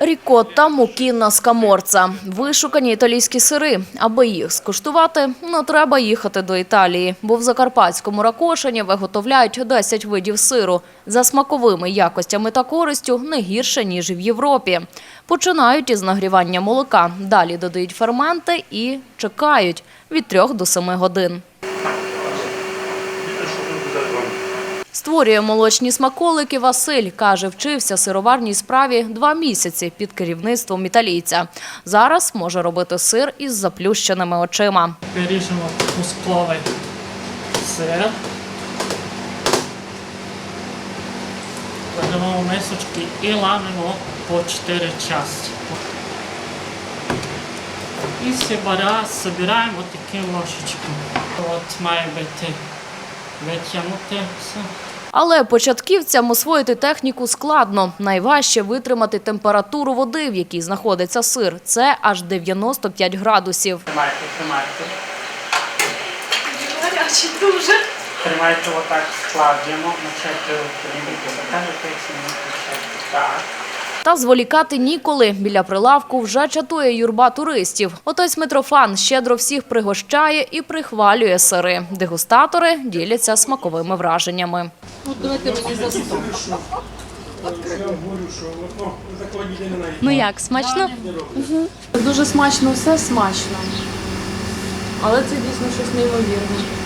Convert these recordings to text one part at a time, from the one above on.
Рікотта, мукінна, скаморца – вишукані італійські сири. Аби їх скуштувати, не треба їхати до Італії, бо в Закарпатському Ракошині виготовляють 10 видів сиру. За смаковими якостями та користю не гірше, ніж в Європі. Починають із нагрівання молока, далі додають ферменти і чекають від 3 до 7 годин. Створює молочні смаколики Василь. Каже, вчився сироварній справі два місяці під керівництвом італійця. Зараз може робити сир із заплющеними очима. Виріжемо кусковий сир. Кладемо мисочки і ламемо по 4 часті. І збираємо такі ложечки. От має бути витягнути все. Але початківцям освоїти техніку складно. Найважче витримати температуру води, в якій знаходиться сир. Це аж 95 градусів. Тримайте, тримайте. Гарячий дуже. Тримайте отак складемо, начайте полівити, закажете, так. Та зволікати ніколи. Біля прилавку вже чатує юрба туристів. Отець Митрофан щедро всіх пригощає і прихвалює сири. Дегустатори діляться смаковими враженнями. Ну як, смачно? Дуже смачно, все смачно. Але це дійсно щось неймовірне.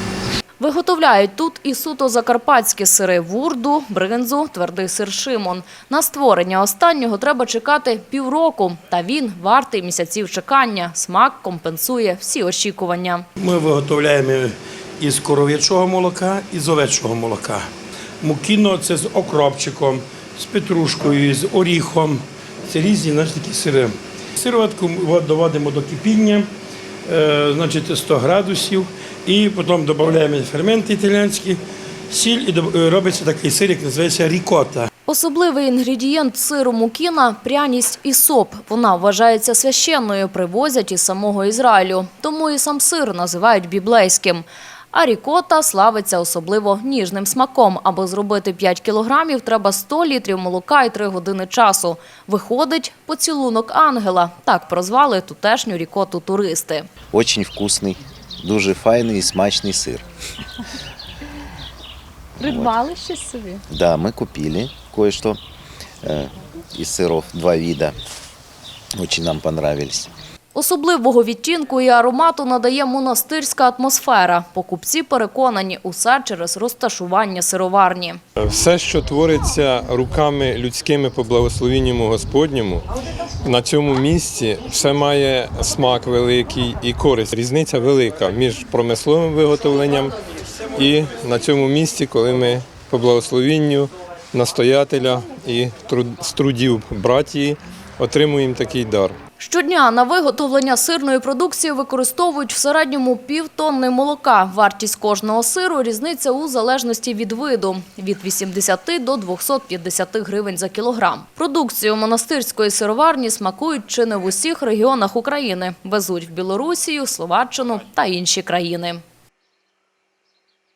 Виготовляють тут і суто закарпатські сири вурду, бринзу, твердий сир шимон. На створення останнього треба чекати півроку. Та він вартий місяців чекання. Смак компенсує всі очікування. Ми виготовляємо із коров'ячого молока і з овечого молока. Мукіно це з окропчиком, з петрушкою, з оріхом. Це різні наші такі сири. Сироватку доводимо до кипіння, е, значить 100 градусів, і потім додаємо ферменти італійські, сіль і е, робиться такий сир, як називається рікота. Особливий інгредієнт сиру мукіна – пряність і соп. Вона вважається священною, привозять із самого Ізраїлю. Тому і сам сир називають біблейським. А рікота славиться особливо ніжним смаком. Аби зробити 5 кілограмів, треба 100 літрів молока і 3 години часу. Виходить поцілунок ангела. Так прозвали тутешню рікоту туристи. Очень вкусний, дуже файний і смачний сир. Придбали щось собі? Да, мы купили кое-что э, из сыров, два вида. Очень нам понравились. Особливого відтінку і аромату надає монастирська атмосфера. Покупці переконані – усе через розташування сироварні. Все, що твориться руками людськими по благословенню Господньому, на цьому місці все має смак великий і користь. Різниця велика між промисловим виготовленням і на цьому місці, коли ми по благословенню настоятеля і з трудів братії отримуємо такий дар. Щодня на виготовлення сирної продукції використовують в середньому півтонни молока. Вартість кожного сиру різниця у залежності від виду – від 80 до 250 гривень за кілограм. Продукцію монастирської сироварні смакують чи не в усіх регіонах України. Везуть в Білорусію, Словаччину та інші країни.